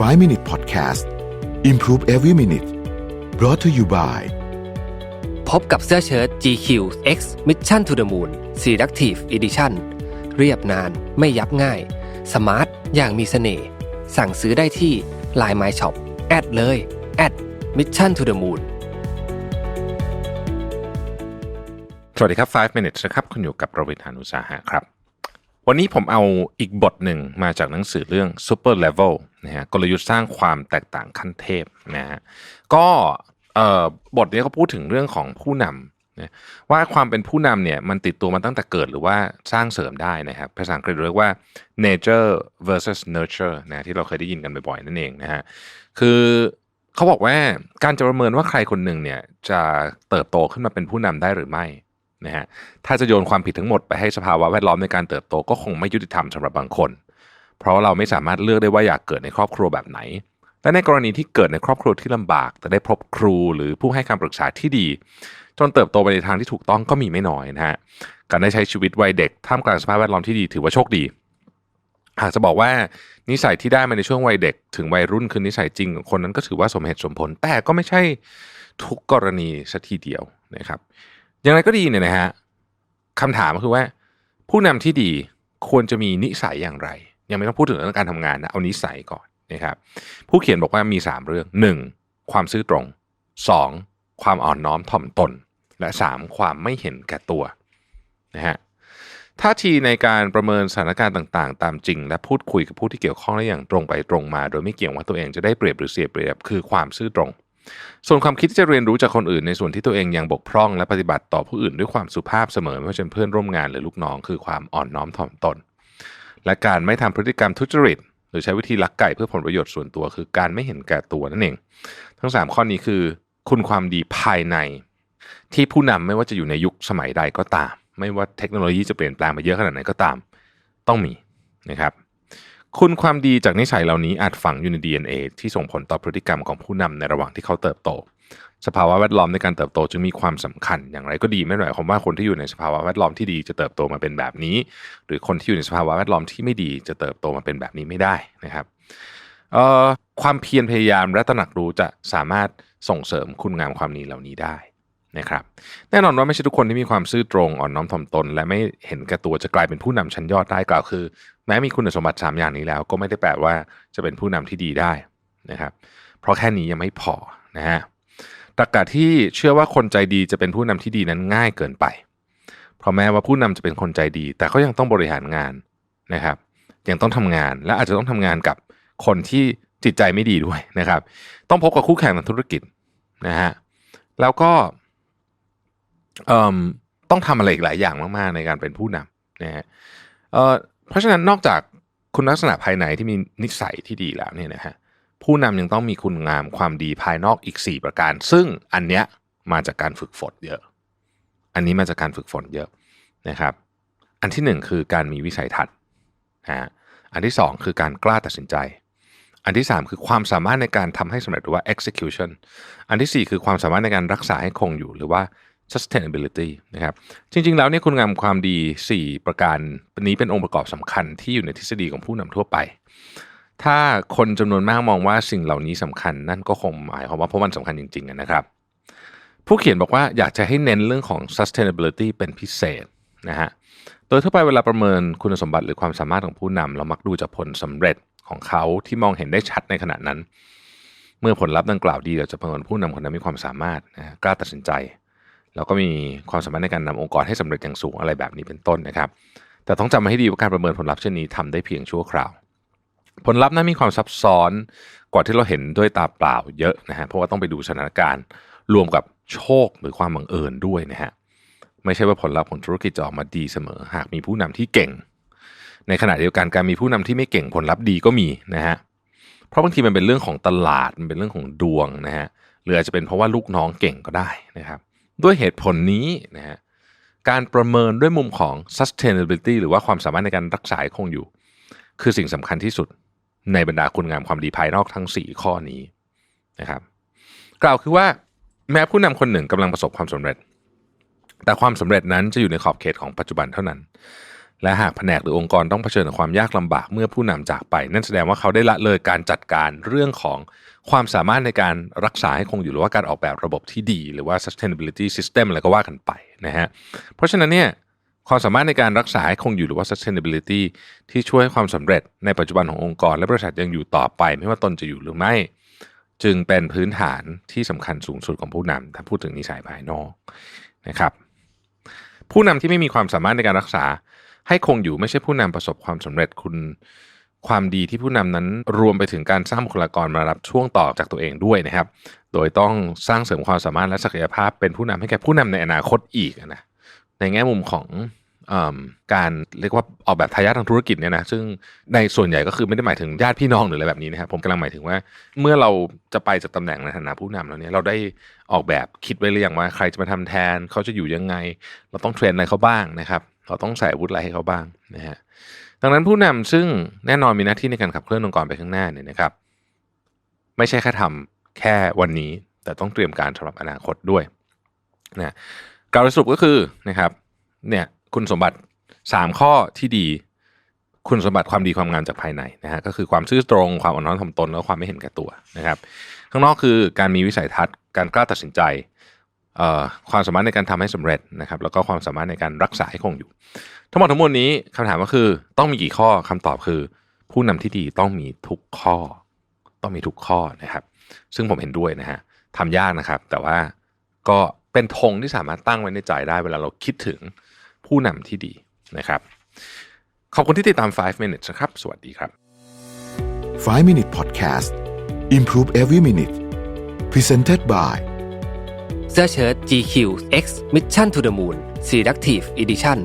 5 Minute Podcast Improve Every Minute brought to you by พบกับเสื้อเชิ้ต GQ X Mission to the Moon Selective Edition เรียบนานไม่ยับง่าย สมาร์ท อย่างมีเสน่ห์ สั่งซื้อได้ที่ Line My Shop แอดเลยแอด Mission to the Moon สวัสดีครับ 5 minutes นะครับ คุณอยู่กับประวิทยานุสาหะครับ วันนี้ผมเอาอีกบทหนึ่งมาจากหนังสือเรื่อง super level นะฮะกลยุทธ์สร้างความแตกต่างขั้นเทพนะฮะก็เอ่อบทนี้เขาพูดถึงเรื่องของผู้นำนะว่าความเป็นผู้นำเนี่ยมันติดตัวมาตั้งแต่เกิดหรือว่าสร้างเสริมได้นะครับภาษาอังกฤษเรียกว่า nature versus nurture นะที่เราเคยได้ยินกันบ่อยๆนั่นเองนะฮะคือเขาบอกว่าการจะประเมินว่าใครคนหนึ่งเนี่ยจะเติบโตขึ้นมาเป็นผู้นำได้หรือไม่ นะฮะถ้าจะโยนความผิดทั้งหมดไปให้สภาวะแวดล้อมในการเติบโตก็คงไม่ยุติธรรมสำหรับบางคน เพราะว่าเราไม่สามารถเลือกได้ว่าอยากเกิดในครอบครัวแบบไหนและในกรณีที่เกิดในครอบครัวที่ลำบาก แต่ได้พบครูหรือผู้ให้คำปรึกษาที่ดี จนเติบโตไปในทางที่ถูกต้องก็มีไม่น้อยนะฮะการได้ใช้ชีวิตวัยเด็กท่ามกลางสภาพแวดล้อมที่ดีถือว่าโชคดีหากจะบอกว่านิสัยที่ได้มาในช่วงวัยเด็ก ถึงวัยรุ่นคือนิสัยจริงของคนนั้นก็ถือว่าสมเหตุสมผล แต่ก็ไม่ใช่ทุกกรณีสัทีเดียวนะครับ อย่างไรก็ดีเนี่ยนะฮะคำถามก็คือว่า ผู้นำที่ดีควรจะมีนิสัยอย่างไร ยังไม่ต้องพูดถึงเรื่องการทำงานนะเอานิสัยก่อนนะครับ ผู้เขียนบอกว่ามี 3 เรื่อง 1. ความซื่อตรง 2. ความอ่อนน้อมถ่อมตน และ 3. ความไม่เห็นแก่ตัวนะฮะท่าทีในการประเมินสถานการณ์ต่างๆ ตามจริง และพูดคุยกับผู้ที่เกี่ยวข้องได้อย่างตรงไปตรงมา โดยไม่เกี่ยงว่าตัวเองจะได้เปรียบหรือเสียเปรียบคือความซื่อตรง ส่วนความคิดที่จะเรียนรู้จากคนอื่นในส่วนที่ตัวเองยังบกพร่อง และปฏิบัติต่อผู้อื่นด้วยความสุภาพเสมอไม่ว่าจะเป็นเพื่อนร่วมงานหรือลูกน้องคือความอ่อนน้อมถ่อมตน และการไม่ทำพฤติกรรมทุจริต หรือใช้วิธีลักไก่เพื่อผลประโยชน์ส่วนตัว คือการไม่เห็นแก่ตัวนั่นเอง ทั้ง 3 ข้อนี้คือ คุณความดีภายใน ที่ผู้นำไม่ว่าจะอยู่ในยุคสมัยใดก็ตาม ไม่ว่าเทคโนโลยีจะเปลี่ยนแปลงไปเยอะขนาดไหนก็ตาม ต้องมีนะครับ คุณความดีจากนิสัยเหล่านี้อาจฝังอยู่ใน DNA ที่ส่งผลต่อพฤติกรรมของผู้นำในระหว่างที่เขาเติบโต สภาวะแวดล้อมในการเติบโตจึงมีความสำคัญ อย่างไรก็ดีไม่ได้หมายความว่าคนที่อยู่ในสภาวะแวดล้อมที่ดีจะเติบโตมาเป็นแบบนี้ หรือคนที่อยู่ในสภาวะแวดล้อมที่ไม่ดีจะเติบโตมาเป็นแบบนี้ไม่ได้นะครับความเพียรพยายามและตระหนักรู้จะสามารถส่งเสริมคุณงามความดีเหล่านี้ได้ นะครับแน่นอนว่าไม่ใช่ทุกคนที่มีความซื่อตรงอ่อนน้อมถ่อมตน และไม่เห็นแก่ตัวจะกลายเป็นผู้นำชั้นยอดได้กล่าวคือ แม้มีคุณสมบัติ 3 อย่างนี้แล้ว ก็ไม่ได้แปลว่าจะเป็นผู้นำที่ดีได้นะครับเพราะแค่นี้ยังไม่พอนะฮะตรรกะที่เชื่อว่าคนใจดีจะเป็นผู้นำที่ดีนั้นง่ายเกินไป เพราะแม้ว่าผู้นำจะเป็นคนใจดี แต่เขายังต้องบริหารงานนะครับยังต้องทำงานและอาจจะต้องทำงานกับคนที่จิตใจไม่ดีด้วยนะครับ ต้องพบกับคู่แข่งทางธุรกิจนะฮะแล้วก็เต้องทำอะไรอีกหลายอย่างมากๆ ในการเป็นผู้นำนะฮะเเพราะฉะนั้นนอกจากคุณลักษณะภายในที่มีนิสัยที่ดีแล้วเนี่ยนะฮะผู้นำยังต้องมีคุณงามความดีภายนอกอีก 4 ประการ ซึ่งอันเนี้ยมาจากการฝึกฝนเยอะ อันนี้มาจากการฝึกฝนเยอะนะครับ อันที่หนึ่งคือการมีวิสัยทัศน์นะฮะอันที่สองคือการกล้าตัดสินใจ อันที่สามคือความสามารถในการทำให้สำเร็จหรือว่า execution อันที่สี่คือความสามารถในการรักษาให้คงอยู่หรือว่า sustainability นะครับจริงๆ แล้วเนี่ยคุณงามความดี 4 ประการนี้เป็นองค์ประกอบสำคัญที่อยู่ในทฤษฎีของผู้นำทั่วไป ถ้าคนจำนวนมากมองว่าสิ่งเหล่านี้สำคัญ นั่นก็คงหมายความว่าเพราะมันสำคัญจริงๆนะครับผู้เขียนบอกว่าอยากจะให้เน้นเรื่องของ sustainability เป็นพิเศษนะฮะโดยทั่วไปเวลาประเมินคุณสมบัติหรือความสามารถของผู้นำเรามักดูจากผลสำเร็จของเขาที่มองเห็นได้ชัดในขณะนั้น เมื่อผลลัพธ์ดังกล่าวดีเราจะประเมินผู้นำคนนั้นมีความสามารถนะกล้าตัดสินใจ แล้วก็มีความสามารถในการนำองค์กรให้สำเร็จอย่างสูงอะไรแบบนี้เป็นต้นนะครับ แต่ต้องจำมาให้ดีว่าการประเมินผลลัพธ์เช่นนี้ทำได้เพียงชั่วคราว ผลลัพธ์นั้นมีความซับซ้อนกว่าที่เราเห็นด้วยตาเปล่าเยอะนะฮะเพราะว่าต้องไปดูสถานการณ์รวมกับโชคหรือความบังเอิญด้วยนะฮะไม่ใช่ว่าผลลัพธ์ของธุรกิจจะออกมาดีเสมอ หากมีผู้นำที่เก่ง ในขณะเดียวกันการมีผู้นำที่ไม่เก่งผลลัพธ์ดีก็มีนะฮะเพราะบางทีมันเป็นเรื่องของตลาดมันเป็นเรื่องของดวงนะฮะหรืออาจจะเป็นเพราะว่าลูกน้องเก่งก็ได้นะครับ ด้วยเหตุผลนี้นะฮะการประเมินด้วยมุมของ sustainability หรือว่าความสามารถในการรักษาคงอยู่ คือสิ่งสำคัญที่สุดในบรรดาคุณงามความดีภายนอกทั้ง 4 ข้อนี้นะครับ กล่าวคือว่าแม้ผู้นำคนหนึ่งกำลังประสบความสำเร็จ แต่ความสำเร็จนั้นจะอยู่ในขอบเขตของปัจจุบันเท่านั้น และหากแผนกหรือองค์กรต้องเผชิญกับความยากลำบากเมื่อผู้นำจากไป นั่นแสดงว่าเขาได้ละเลยการจัดการเรื่องของความสามารถในการรักษาให้คงอยู่หรือว่าการออกแบบระบบที่ดี หรือว่า sustainability system อะไรก็ว่ากันไปนะฮะเพราะฉะนั้นเนี่ยความสามารถในการรักษาให้คงอยู่หรือว่า sustainability ที่ช่วยให้ความสำเร็จในปัจจุบันขององค์กร และบริษัทยังอยู่ต่อไป ไม่ว่าตนจะอยู่หรือไม่ จึงเป็นพื้นฐานที่สำคัญสูงสุดของผู้นำถ้าพูดถึงนิสัยภายนอกนะครับ ผู้นำที่ไม่มีความสามารถในการรักษา ให้คงอยู่ไม่ใช่ผู้นำประสบความสำเร็จคุณความดีที่ผู้นำนั้นรวมไปถึงการสร้างบุคลากรมารับช่วงต่อจากตัวเองด้วยนะครับ โดยต้องสร้างเสริมความสามารถและศักยภาพ เป็นผู้นำให้แก่ผู้นำในอนาคตอีกนะในแง่มุมของอการเรียกว่าออกแบบทายาททางธุรกิจเนี่ยนะซึ่งในส่วนใหญ่ก็คือไม่ได้หมายถึงญาติพี่น้องหรืออะไรแบบนี้นะครับผมกำลังหมายถึงว่า เมื่อเราจะไปจากตำแหน่งในฐานะผู้นำแล้วเนี่ยเราได้ออกแบบคิดไว้หรือยังว่าใครจะมาทำแทน เขาจะอยู่ยังไง เราต้องเทรนอะไรเขาบ้างนะครับ เราต้องใส่วุธอะไรให้เขาบ้างนะฮะดังนั้นผู้นำซึ่งแน่นอนมีหน้าที่ในการขับเคลื่อนองค์กรไปข้างหน้าเนี่ยนะครับ ไม่ใช่แค่ทำแค่วันนี้ แต่ต้องเตรียมการสำหรับอนาคตด้วยนะกาวโดยสรุปก็คือนะครับเนี่ยคุณสมบัติ 3 ข้อที่ดี คุณสมบัติความดีความงามจากภายในนะฮะก็คือความซื่อตรงความอ่อนน้อมถ่อมตนแล้วความไม่เห็นแก่ตัวนะครับ ข้างนอกคือการมีวิสัยทัศน์การกล้าตัดสินใจ ความสามารถในการทำให้สำเร็จนะครับ แล้วก็ความสามารถในการรักษาให้คงอยู่ ทั้งหมดทั้งมวลนี้คำถามก็คือต้องมีกี่ข้อคำตอบคือ ผู้นำที่ดีต้องมีทุกข้อ ต้องมีทุกข้อนะครับ ซึ่งผมเห็นด้วยนะฮะทำยากนะครับ แต่ว่าก็เป็นธงที่สามารถตั้งไว้ในใจได้เวลาเราคิดถึงผู้นำที่ดีนะครับ ขอบคุณที่ติดตาม 5 minutes นะครับ สวัสดีครับ 5 Minute Podcast Improve Every Minute Presented by เสื้อเชิ้ต GQ X Mission to the Moon Selective Edition